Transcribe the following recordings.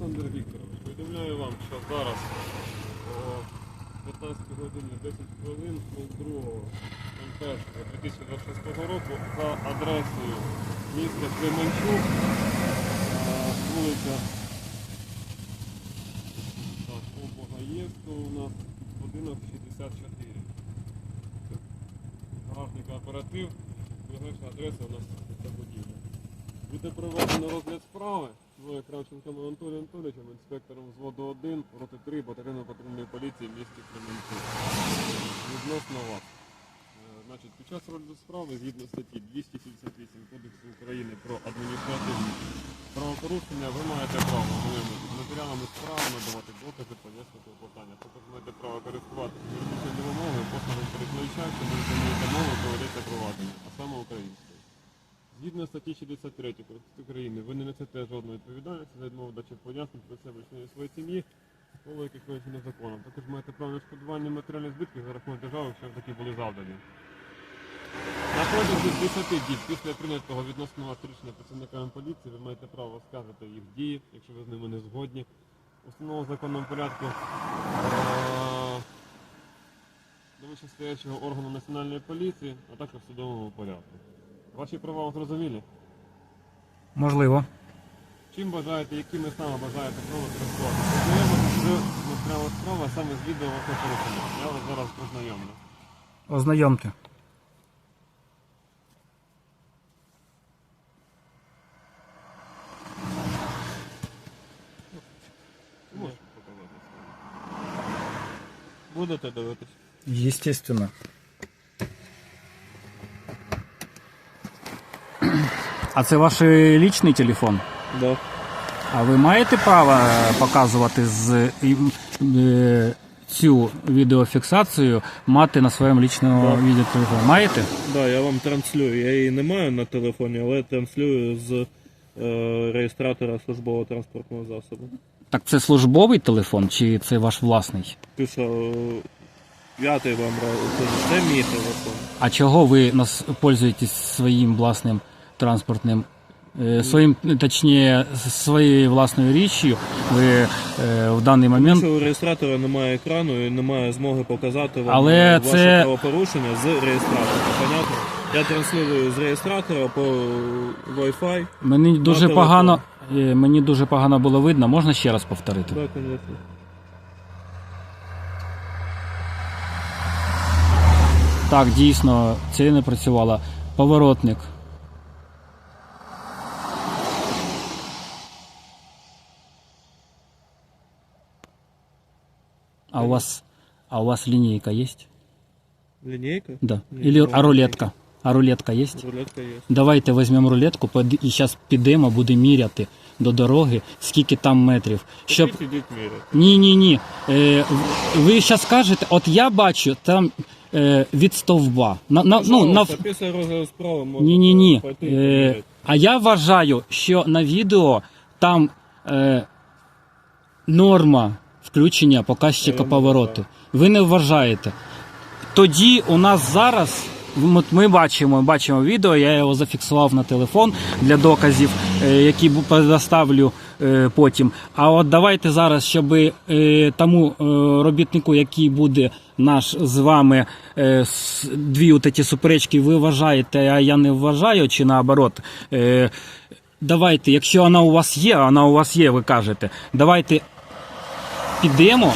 Олександр Вікторович, повідомляю вам, що зараз о 15 годині 10 хвилин 02 2026 року за адресою міста Кременчук, е, вулиця так, у нас будинок 64. Це гаражний кооператив, ближайша адреса у нас ця будівля. Буде проведено розгляд справи мною Кравченком Анатолієм Анатолійовичем, інспектором взводу 1, роти 3 батальйону патрульної поліції місті Кременчук. Відносно вас. Е, Значить, під час розгляду справи, згідно статті 278 Кодексу України про адміністративні правопорушення, ви маєте право з матеріалами справи, надавати докази, пояснити питання. Також маєте право користуватися мовою, послугом перекладача, якщо ви розумієте то ведеться провадження, а саме українською. Згідно статті 63 Конституції України, ви не несете жодної відповідальності за відмову дачі пояснень про себе членів своєї сім'ї, мови яких визначено законом. Також маєте право на відшкодування матеріальних збитків за рахунок держави, якщо такі були завдані. На протязі 10 діб після прийнятого відносно вас рішення працівниками поліції ви маєте право оскаржити їх дії, якщо ви з ними не згодні. Установа в законному порядку е, до вищестоячого органу національної поліції, а також в судовому порядку. Ваші права зрозумілі? Можливо. Чим бажаєте, якими саме бажаєте право користуватися? Познайомитися з матеріалом справи, а саме з відео вашого порушення. Я вас зараз познайомлю. Ознайомте. Можеш показати? Будете дивитися? Естественно. А це ваш лічний телефон? Да. А ви маєте право е, показувати з ім, е, цю відеофіксацію мати на своєму лічному Да. відеотелефоні? Маєте? Да, я вам транслюю. Я її не маю на телефоні, але транслюю з е, реєстратора службового транспортного засобу. Так це службовий телефон чи це ваш власний? Ти що, е, п'ятий вам це мій телефон. А чого ви нас пользуєтесь своїм власним транспортним? е, Своїм, точніше, своєю власною річчю ви е, в даний Тому момент що у реєстратора немає екрану і немає змоги показати вам Але е, ваше це- правопорушення з реєстратора. Понятно? Я транслюю з реєстратора по Wi-Fi. мені дуже телефон. погано. Мені дуже погано було видно. Можна ще раз повторити? Так, звісно. Так, дійсно, це не працювало. Поворотник. А у вас, а у вас линейка есть? Лінійка? Да. Ні, Или, а рулетка? А рулетка есть? Рулетка є. Давайте візьмемо рулетку і зараз підемо, будемо міряти до дороги, скільки там метрів. Щоб... Ідіть, ідіть міряти. Ні, ні, ні. Е, ви зараз кажете, от я бачу там е, від стовба. На, на, ну, на, Пожалуйста, після розгляду справи можна ні, ні, ні. пойти і Е, поміряти. а я вважаю, що на відео там е, норма включення показчика повороту. Ви не вважаєте. Тоді у нас зараз. Ми бачимо, бачимо відео, я його зафіксував на телефон для доказів, е, які предоставлю е, потім. А от давайте зараз, щоб е, тому робітнику, який буде наш з вами дві от суперечки, ви вважаєте, а я не вважаю, чи наоборот. Давайте, якщо вона у вас є, вона у вас є, ви кажете, давайте підемо.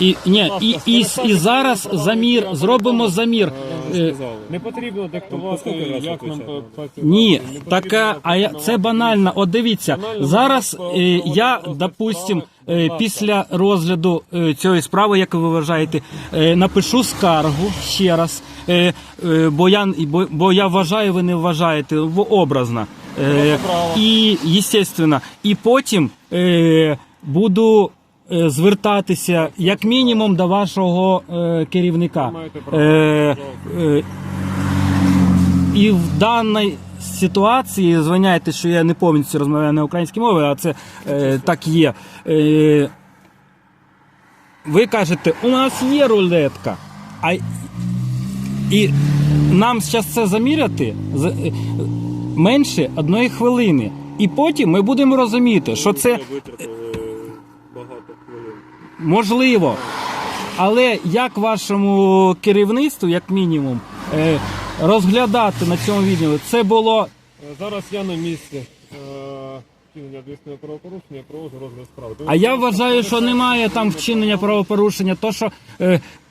І, ні, і, і, і зараз замір, зробимо замір. Е, Е. Не потрібно диктувати, як нам працювати. Ні, Не так потрібно а я, це банально. От дивіться, зараз е, я, допустим, е, після розгляду е, цієї справи, як ви вважаєте, е, напишу скаргу ще раз, е, е, бо, я, бо, бо я вважаю, ви не вважаєте в- образно. Е, і, естественно, і потім е, буду е, звертатися як мінімум до вашого е, керівника. Е, е, і в даній ситуації, звиняйте, що я не повністю розмовляю на українській мові, а це е, так є. Е, ви кажете, у нас є рулетка. А, і нам зараз це заміряти е, менше одної хвилини. І потім ми будемо розуміти, що це Можливо. Але як вашому керівництву, як мінімум, е, розглядати на цьому відео, це було Е, Зараз я на місці е, вчинення адміністративного правопорушення, я проводжу розгляд справи. А я вважаю, що немає там вчинення правопорушення, то що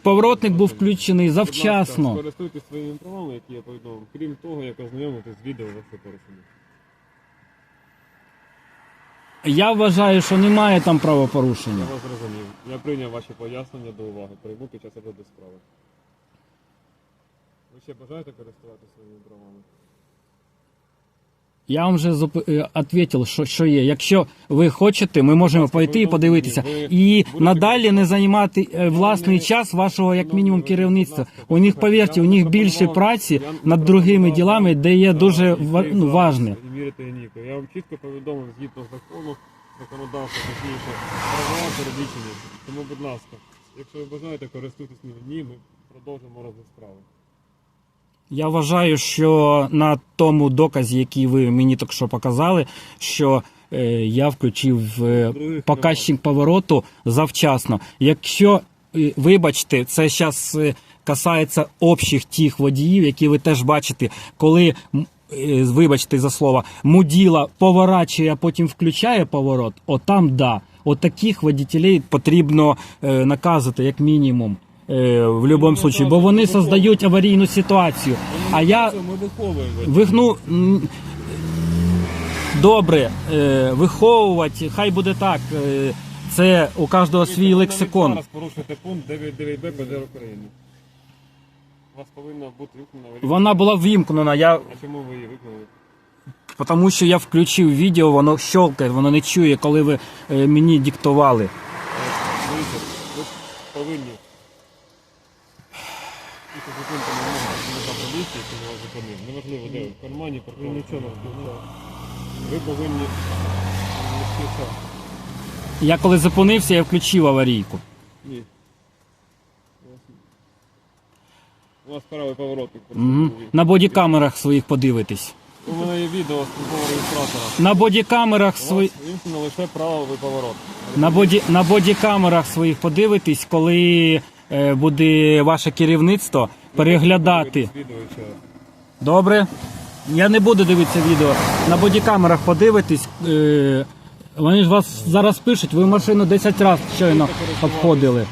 поворотник був включений завчасно. Скористуйтесь своїми правами, які я повідомив, крім того, як ознайомитись з відео ваше порушення. Я вважаю, що немає там Я правопорушення. вас зрозумів. Я прийняв ваші пояснення до уваги. Прийму під час розгляду справи. Ви ще бажаєте користуватися своїми правами? Я вам вже відповів, що, що є. Якщо ви хочете, ми можемо пойти і подивитися. І надалі не займати е, власний час вашого, як мінімум, керівництва. У них, повірте, у них більше праці над другими ділами, де є дуже ну, важне. Я вам чітко повідомив згідно закону, законодавства, точніше, права перелічені. Тому, будь ласка, якщо ви бажаєте користуйтесь ними, ні, ми продовжимо розгляд справи. Я вважаю, що на тому доказі, який ви мені так що показали, що е, я включив е, показчик повороту завчасно. Якщо, е, вибачте, це зараз касається общих тих водіїв, які ви теж бачите, коли. м, е, Вибачте за слово, муділа поворачує, а потім включає поворот, отам да. От таких водітелей потрібно е, наказати як мінімум е, в будь-якому випадку, бо вони создають аварійну ситуацію. А я Ми виховуємо. вихну. м, Добре, е, виховувати, хай буде так. Е, це у кожного свій лексикон. Зараз порушуєте пункт 99Б ПДР України. У вас повинна бути вимкнена. Вона була вимкнена, я, А чому ви її виконали? тому що я включив відео, воно щелкає, воно не чує, коли ви е, мені диктували. Дивіться, ви повинні. Після зупинки не можна працівника поліції, який вас зупинив. Неважливо, де в кармані, Ви нічого не включали. Ви повинні нести час. Я коли зупинився, я включив аварійку. Ні. У вас- У вас правий поворотник. Угу. На бодікамерах своїх подивитись. У мене є відео з службового реєстратора. На бодікамерах У свої. вас вимкнено лише правий поворот. На боді на бодікамерах своїх подивитись, коли е, буде ваше керівництво переглядати. Добре. Я не буду дивитися відео. На бодікамерах подивитись. Е, вони ж вас зараз пишуть, ви машину 10 разів щойно обходили.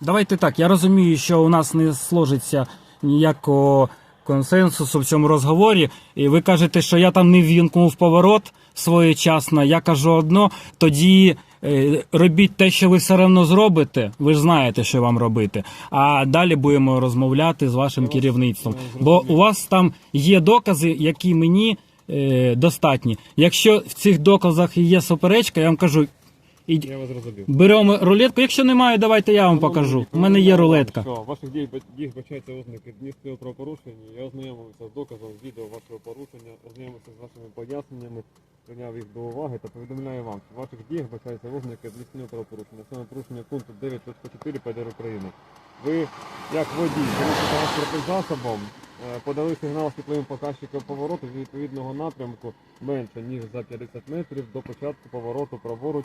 Давайте так, я розумію, що у нас не сложиться ніякого консенсусу в цьому розговорі. І ви кажете, що я там не ввімкнув поворот своєчасно. Я кажу одно, тоді е, робіть те, що ви все одно зробите. Ви ж знаєте, що вам робити. А далі будемо розмовляти з вашим керівництвом. Бо у вас там є докази, які мені е, достатні. Якщо в цих доказах є суперечка, я вам кажу. ідь- Я вас розумів. Беремо рулетку. Якщо немає, давайте я вам покажу. У мене є рулетка. Що, ваших дій, дій бачаються ознаки адміністративного правопорушення. Я ознайомився з доказом відео вашого порушення, ознайомився з вашими поясненнями, прийняв їх до уваги та повідомляю вам, що в ваших діях бачаються ознаки адміністративного правопорушення, саме порушення пункту 9.4 ПДР України. Ви, як водій, транспортним засобом, е, подали сигнал світловим показчиком повороту з відповідного напрямку менше, ніж за 50 метрів до початку повороту праворуч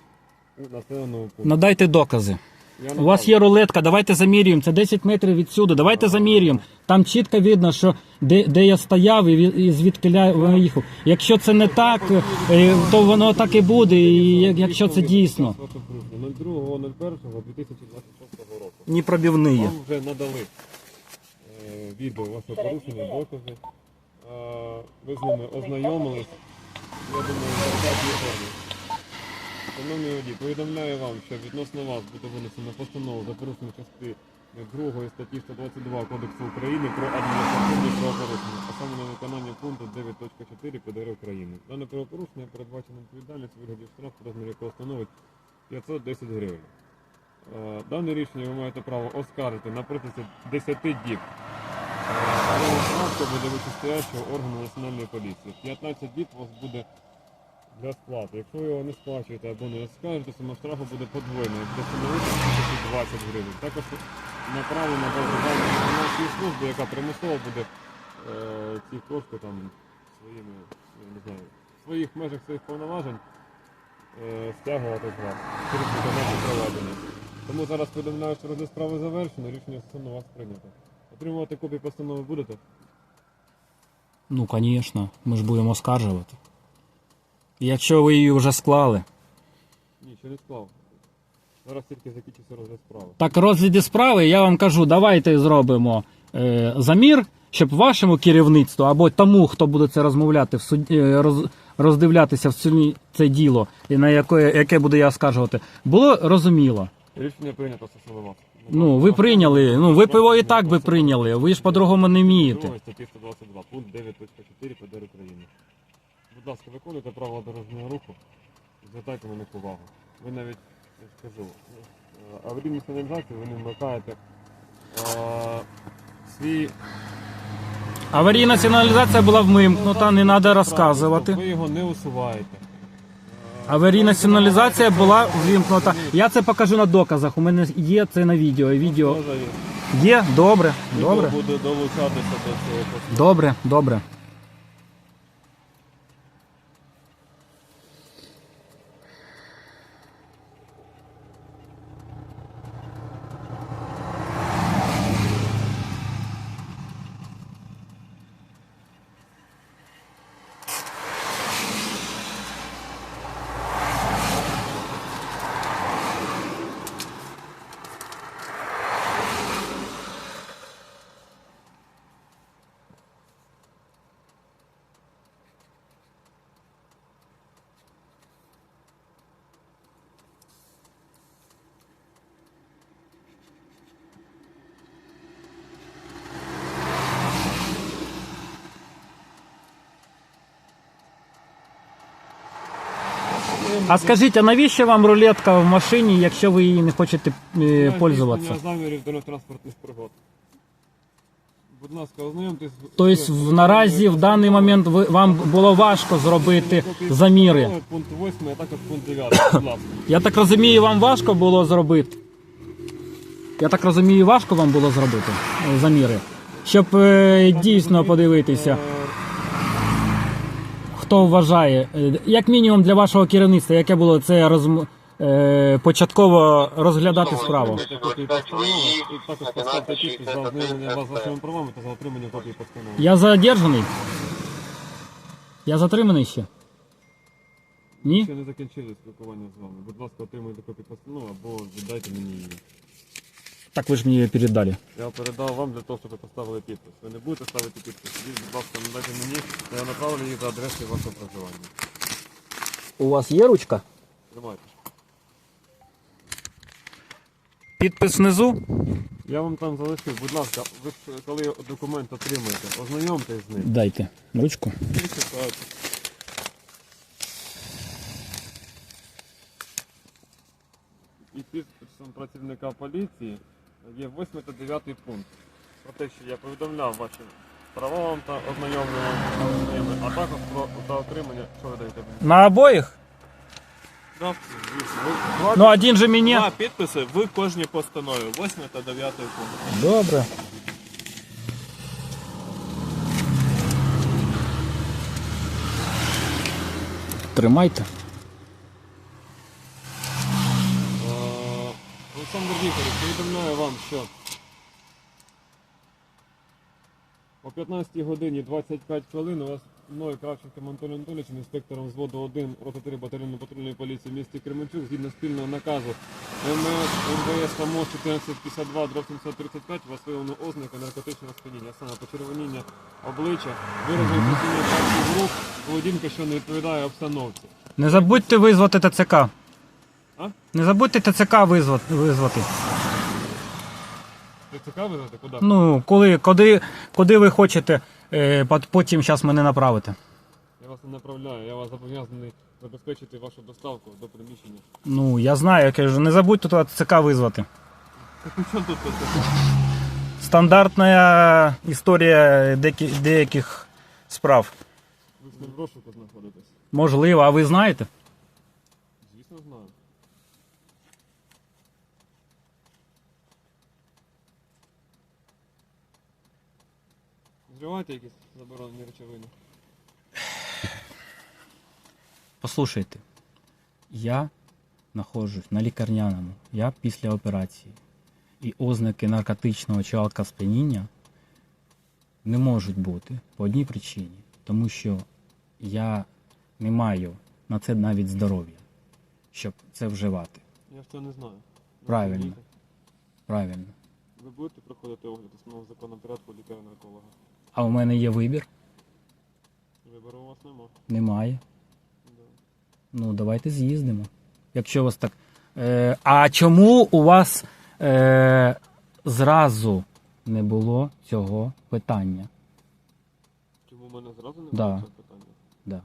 у населеному пункті. Надайте докази. У вас є рулетка, давайте замірюємо. Це 10 метрів відсюди. Давайте замірюємо. Там чітко видно, що де, де я стояв і, від- і звідки я виїхав. Якщо це не так, е, то воно так і буде. І як- якщо це дійсно 02.01.2026 року. не пробівний. Вам вже надали е, відео вашого порушення, докази. Е, ви з ними ознайомились. Я думаю, в адекватній формі. Шановні водій, повідомляю вам, що відносно вас буде винесено постанову за порушення частини 2 статті 122 Кодексу України про адміністративні правопорушення, а саме на виконання пункту 9.4 ПДР України. Дане правопорушення передбачено відповідальність у вигляді штрафу, розмір якого становить 510 гривень. Е, Дане рішення ви маєте право оскаржити на протязі 10 діб. Е, буде вичисляючого органу національної поліції. 15 діб у вас буде для сплати. Якщо ви його не сплачуєте або не оскаржите, сума штрафу буде подвоєна, буде становити 1020 гривень. Також направлена базу даних виконавчої служби, яка примусово буде е, ці кошти там своїми, я не знаю, своїх межах своїх повноважень е, стягувати з вас через виконання проведення. Тому зараз повідомляю, що розгляд справи завершено, рішення стосовно вас прийнято. Отримувати копії постанови будете? Ну, звісно, ми ж будемо оскаржувати. Якщо ви її вже склали. Ні, ще не склав. Зараз тільки закінчився розгляд справи. Так, розгляді справи, я вам кажу, давайте зробимо е, замір, щоб вашому керівництву або тому, хто буде це розмовляти в суді, е, роз, роздивлятися в суді це діло, і на яке, яке буде я оскаржувати, було розуміло. Рішення прийнято стосовно вас. Ну, ви прийняли, ну ви його і так би прийняли, ви ж по-другому не вмієте. Статті 122, пункт 9.4 ПДР України. Будь ласка, виконуйте правила дорожнього руху звертайте на них увагу. Ви навіть, я ж кажу, е, аварійну сигналізацію ви не вмикаєте е, свій Аварійна сигналізація була вмимкнута, не треба розказувати. Ви його не усуваєте. Аварійна сигналізація була вимкнута. Я це покажу на доказах. У мене є це на відео. Відео Може, є? Добре, відео добре. буде долучатися до цього. Добре, добре. А скажіть, а навіщо вам рулетка в машині, якщо ви її не хочете е, пользуватися? Здійснення замірів дорожньо-транспортних пригод. Будь ласка, ознайомтесь. Тобто в, наразі в даний момент ви, вам було важко зробити заміри. Пункт 8, а також пункт 9, будь ласка. Я так розумію, вам важко було зробити. Я так розумію, важко вам було зробити е, заміри. Щоб е, дійсно подивитися, Е, хто вважає. Е, Як мінімум для вашого керівництва, яке було це розм... е, початково розглядати справу. Я задержаний? Я затриманий ще? Ні? Ще не закінчили спілкування з вами. Будь ласка, отримуйте копію постанови або віддайте мені її. Так ви ж мені її передали. Я передав вам для того, щоб ви поставили підпис. Ви не будете ставити підпис. Ідіть, будь ласка, надайте мені, я направлю її за адресою вашого проживання. У вас є ручка? Тримайте. Підпис внизу? Я вам там залишив, будь ласка, ви ж, коли документ отримаєте, ознайомтесь з ним. Дайте ручку. І читайте. І підписом працівника поліції є 8 та 9 пункт. Про те, що я повідомляв ваші права вам та ознайомлення а також про та отримання, що ви даєте мені. На обоїх? Да, звісно. Ви- два- Ну, один же мені. Два підписи в кожній постанові, 8 та 9 пункт. Добре. Тримайте. Е, Олександр Вікторович, повідомляю вам, що о 15 годині 25 хвилин у вас мною Кравченком Анатолієм Анатолійовичем, інспектором взводу 1 роти 3 батальйону патрульної поліції в місті Кременчук, згідно спільного наказу МС МВС ФАМО 1452 дроб 735 у вас виявлено ознаки наркотичного сп'яніння, саме почервоніння обличчя, вираження працівних партій рук, поведінка, що не відповідає обстановці. Не забудьте визвати ТЦК. А? Не забудьте ТЦК визвати. Визвати. Куди? Ну, коли, куди, куди ви хочете, е, пот- потім зараз мене направити. Я вас не направляю, я вас зобов'язаний забезпечити вашу доставку до приміщення. Ну, я знаю, я кажу, не забудьте туди ТЦК визвати. Так при чому тут це? Стандартна історія деякі, деяких справ. Ви з ним в розшуку знаходитесь? Можливо, а ви знаєте? Звісно, знаю. Зривайте якісь заборонені речовини. Послухайте, я знаходжусь на лікарняному, я після операції. І ознаки наркотичного чи алкосп'яніння не можуть бути по одній причині, тому що я не маю на це навіть здоров'я, щоб це вживати. Я ж це не знаю. Ви Правильно. розумієте? Правильно. Ви будете проходити огляд основного законного порядку лікаря-нарколога? А у мене є вибір? Вибору у вас нема. Немає. Да. Ну, давайте з'їздимо. Якщо у вас так. Е, а чому у вас е, зразу не було цього питання? Чому в мене зразу не Да. було цього питання? Да.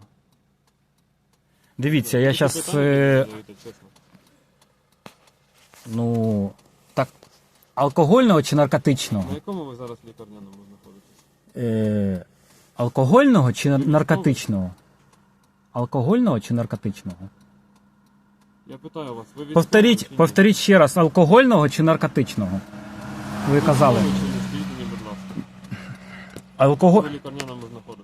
Дивіться, я зараз. питання Е, задаєте, чесно? ну, так, алкогольного чи наркотичного? На якому ви зараз лікарняному знаходитесь? Е, алкогольного чи наркотичного? Алкогольного чи наркотичного? Я питаю вас, ви військовий Повторіть, чи ні? повторіть ще раз, алкогольного чи наркотичного? Ви казали. Військовий чи ні? Скажіть мені, будь ласка. Алкоголь. Ви лікарняному знаходитесь.